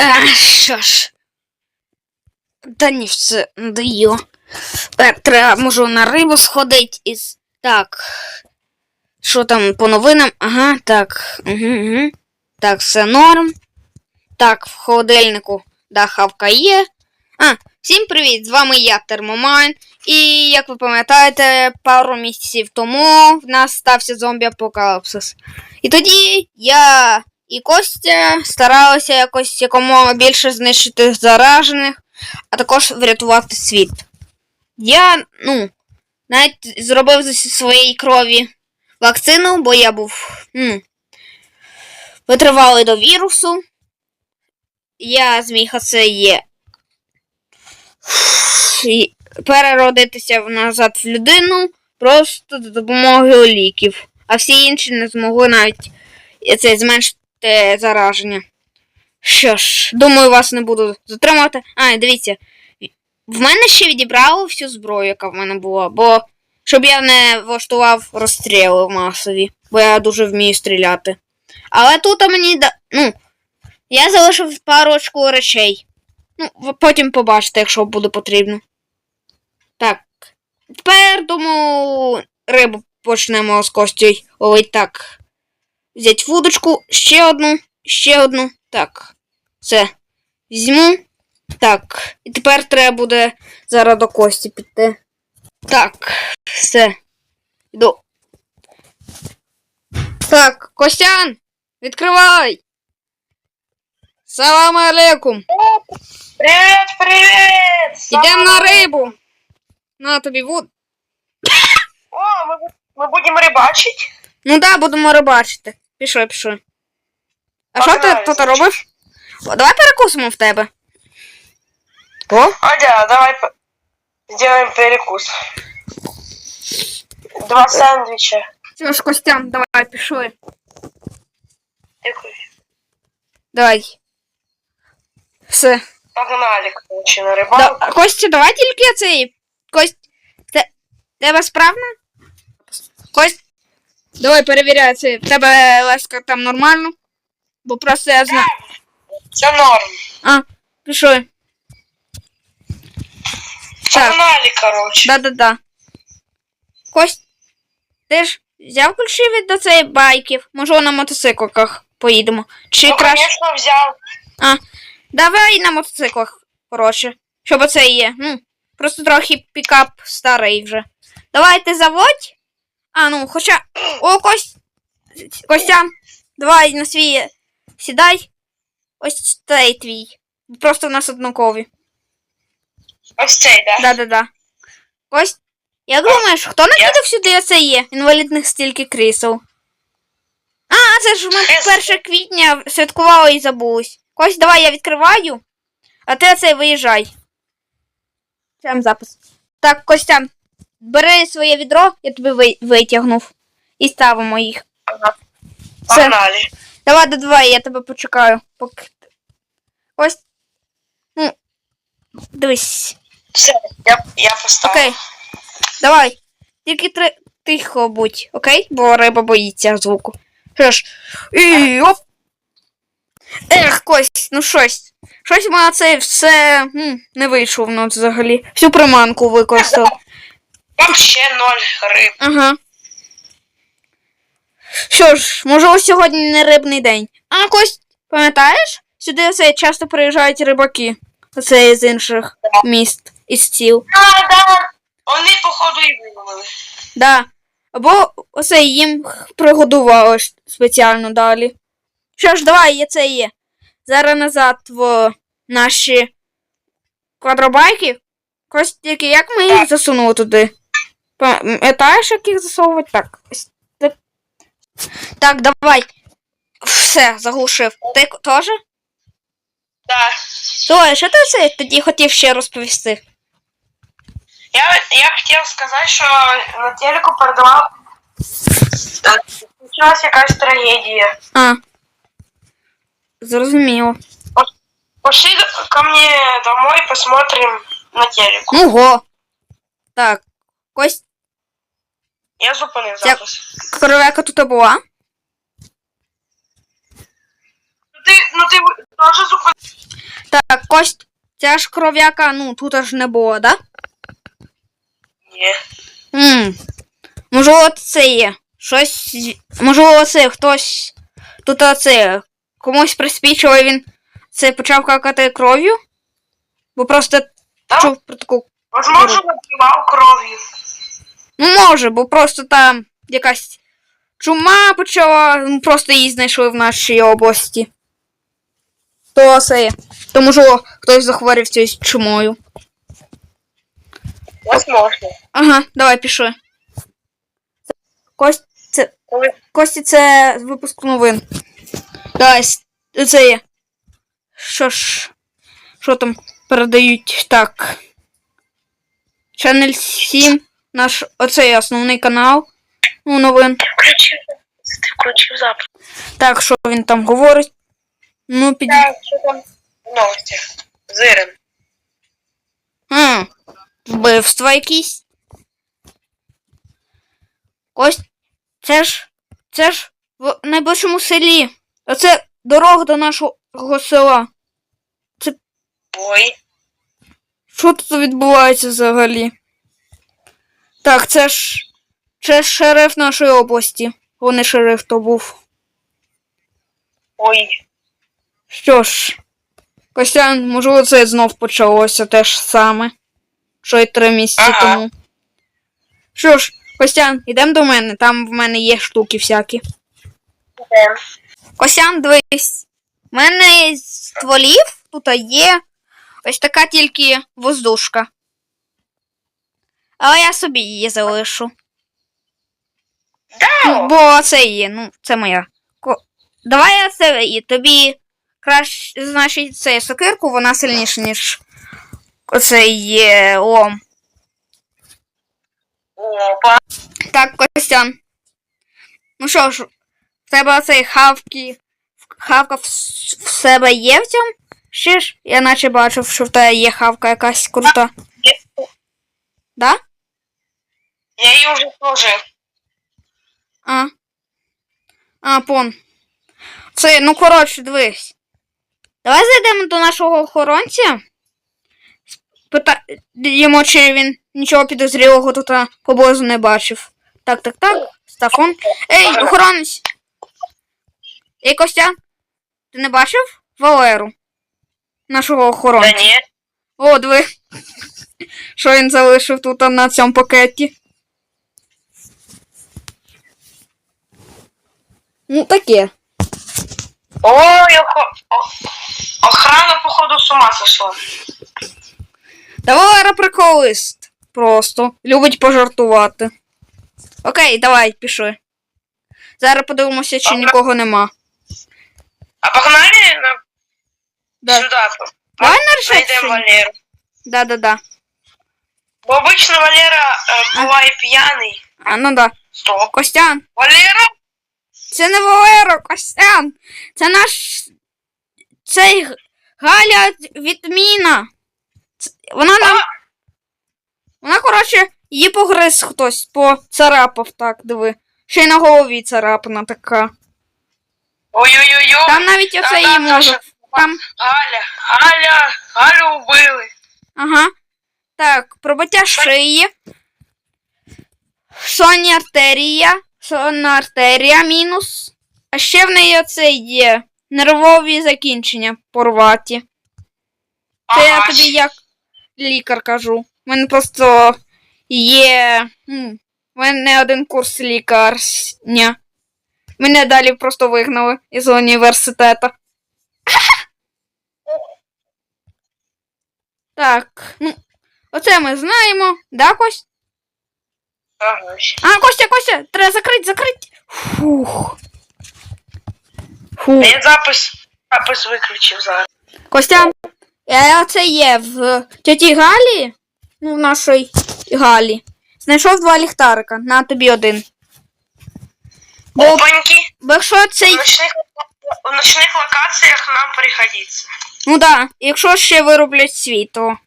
А, що ж. Та ні, все надоїло. Треба, можу на рибу сходить із. Так. Що там по новинам? Ага, так. Угу, угу. Так, все норм. Так, в холодильнику да, хавка є. А, всім привіт! З вами я, Термомайн. І як ви пам'ятаєте, пару місяців тому в нас стався зомбі-апокаліпсис. І тоді я і Костя старалися якось якомога більше знищити заражених, а також врятувати світ. Я, ну, навіть зробив зі своєї крові вакцину, бо я був м, витривалий до вірусу. Я зміг оце є переродитися назад в людину просто за допомогою ліків. А всі інші не змогли навіть це зменшити зараження. Що ж, думаю, вас не буду затримувати. А, дивіться, в мене ще відібрали всю зброю, яка в мене була, бо щоб я не влаштував розстріли масові, бо я дуже вмію стріляти. Але тут мені да. Ну, я залишив парочку речей. Ну, потім побачите, якщо буде потрібно. Так. Тепер, думаю, рибу почнемо з Костю ловить так. Взять вудочку, ще одну, ще одну. Так. Все. Візьму. Так. І тепер треба буде зараз до Кості піти. Так, все. Йду. Так, Костян, відкривай! Салам алейкум! Привет, привет! Ідемо на рибу. На тобі вуд. О, мы, бу- мы будем рыбачить? Ну да, будемо рибачити. Пішли, пішли. А що ти тут робиш? О, давай перекусимо в тебе. О, Адя, давай по- сделаем перекус. Два сэндвича. що ж, Костян, давай, пішли. Такой. Давай. Все. Погнали, короче, на Да, рыбалку. Костя, давай тільки цей. Кость. Те... Тебе справно? Кость. Давай перевіряй це. В тебе леска там нормально. Бо просто я знаю. Все норм. А, пішли. Так. Погнали, короче. Да-да-да. Кость, ти ж взяв ключі від до цієї байків? Може на мотоциклах поїдемо? Чи ну, краще. конечно, взял. Давай на мотоциклах, коротше. Щоб оце є. Ну, просто трохи пікап старий вже. Давай ти заводь. А, ну, хоча. О, Кость. Костян, давай на свій сідай. Ось цей твій. Просто в нас однакові. Ось цей, да? Да-да-да. Кость, як думаєш, хто накидав сюди оце є? Інвалідних стільки крісел. А, це ж ми Хес. 1 квітня святкували і забулись. Кость, давай я відкриваю, а ти оцей виїжджай. Прям запис. Так, Костян, бери своє відро, я тобі ви- витягнув. І ставимо їх. Ага. Все. Погнали. Давай до два, я тебе почекаю. Поки... Кость. Ну, дивись. Все, я, я поставил. Окей. Давай. Тільки три... тихо будь, окей? Бо риба боїться звуку. Що ж. І оп. Ех, Кость, ну щось. Щось мене це все м, не вийшов ну, взагалі. Всю приманку використав. Вообще ноль рыб. Ага. Що ж, може ось сьогодні не рибний день. А, Кость, пам'ятаєш? Сюди оце часто приїжджають рибаки. Оце з інших міст із сіл. А, да. Вони, походу, і виловили. Да. Або оце їм пригодували спеціально далі. Що ж, давай, є це є. Зараз назад в наші квадробайки. Костяки, як ми їх засунули туди? Пам'ятаєш, як їх засовувати? Так. ось Так, так давай. Все, заглушив. Ти к- теж? Да. Слухай, що ти це тоді хотів ще розповісти? Я, я хотів сказати, що на телеку передавав. е, Почалась якась трагедія. А. Зрозуміло. Пошли д- ко мне домой, посмотрим на телеку. Ну го. Так. Кость, Я зупинив запис. кровека тут була? Ну ти, ну ти теж зупинив. Кость, ця ж кров'яка, ну, тут аж не було, да? Ні. Ммм. Може, оце є. Щось. Може, оце хтось. Тут оце. Комусь приспічило він це почав какати кров'ю? Бо просто Так. чув про таку. Возможно, набивав кров'ю. Ну, може, бо просто там якась чума почала, ну, просто її знайшли в нашій області. То це є. То може хтось захворів цією чумою. Возможно. Ага, давай пішли. Кость, це, Кості, це випуск новин. Давай, це є. Що ж. Що там передають? Так. Channel 7. Наш оцей основний канал. Ну, новин. включив, ти включив запис. Так, що він там говорить? Ну, під. Так, що там новості? Зирен. А, вбивства якісь. Кость. Це ж. Це ж в найближчому селі. Оце дорога до нашого села. Ой. Що тут відбувається взагалі? Так, це ж. Це ж шериф нашої області. Вони шериф то був. Ой. Що ж. Костян, можливо, це знов почалося те ж саме. Що й три місяці Ага. тому. Що ж, Костян, ідемо до мене, там в мене є штуки всякі. Ідем. Костян, дивись. В мене з стволів тут є ось така тільки воздушка. Але я собі її залишу. Ну, бо це є, ну, це моя. Ко... Давай я це і тобі краще, значить, це сокирку, вона сильніша, ніж оцей є лом. Опа. Так, Костян. Ну що ж, в тебе оцей хавки. Хавка в, в себе є в цьому? Ще ж? Я наче бачив, що в тебе є хавка якась крута. Да? Я її вже положив. А. А, пон. Це, ну коротше, дивись. Давай зайдемо до нашого охоронця. Питаємо, чи він нічого підозрілого тут поблизу не бачив. Так, так, так. Стафон. Ей, охоронець! Ей, Костя, ти не бачив Валеру? Нашого Да охоронця. ні. О, диви. Що він залишив тут на цьому пакеті? Ну, таке. Ой, охо... охрана, походу, з ума сошла. Та Валера приколист. Просто. Любить пожартувати. Окей, давай, пішли. Зараз подивимося, чи Добре. нікого нема. А погнали на... Да. сюди. Давай на. Валеру. Да-да-да. Бо обично Валера е, буває п'яний. А, ну да. Стоп. Костян. Валера? Це не Валера, Костян. Це наш. Цей Галя відміна. Ц- Вона нам. Вона, коротше, її погриз хтось, поцарапав так, диви. Ще й на голові царапина така. Ой-ой-ой. Там навіть оце її може. Там. Галя, Галя, Галю вбили. Ага. Так, пробиття шиї. Сонні артерія. Сонна артерія мінус. А ще в неї оце є. Нервові закінчення порваті. Це я тобі як лікар кажу. У мене просто є. У мене один курс лікарня. Мене далі просто вигнали із університету. Так, ну, оце ми знаємо. Да, Кость? А, Костя, Костя, треба закрити, закрити. Фух. Фух. Я запис, запис виключив зараз. Костя, я оце є в тіті Галі, ну, в нашій Галі. Знайшов два ліхтарика, на тобі один. Бо, Опаньки. бо якщо цей. В ночних, в ночних локаціях нам пригодиться. Ну да, якщо ще вироблять світло.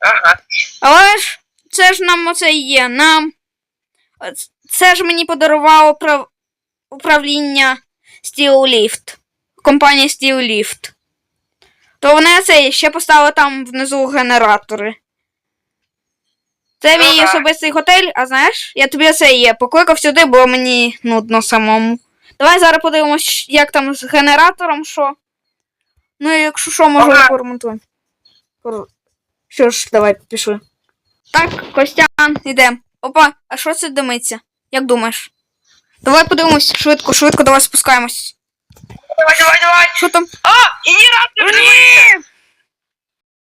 Ага. Але ж це ж нам оце є. Нам. Це ж мені подарувало прав... управління Steel Lift. Компанія Lift. То вони це ще поставили там внизу генератори. Це мій да. особистий готель, а знаєш, я тобі це є. Покликав сюди, бо мені нудно самому. Давай зараз подивимось, як там з генератором, що. Ну, і якщо що, може Ага. поремонтуємо. Що ж, давай пішли. Так, Костян, йдемо. Опа, а що це димиться? Як думаєш? Давай подивимось швидко, швидко, давай спускаємось. Давай, давай, давай. Що там? А, генератор дивися.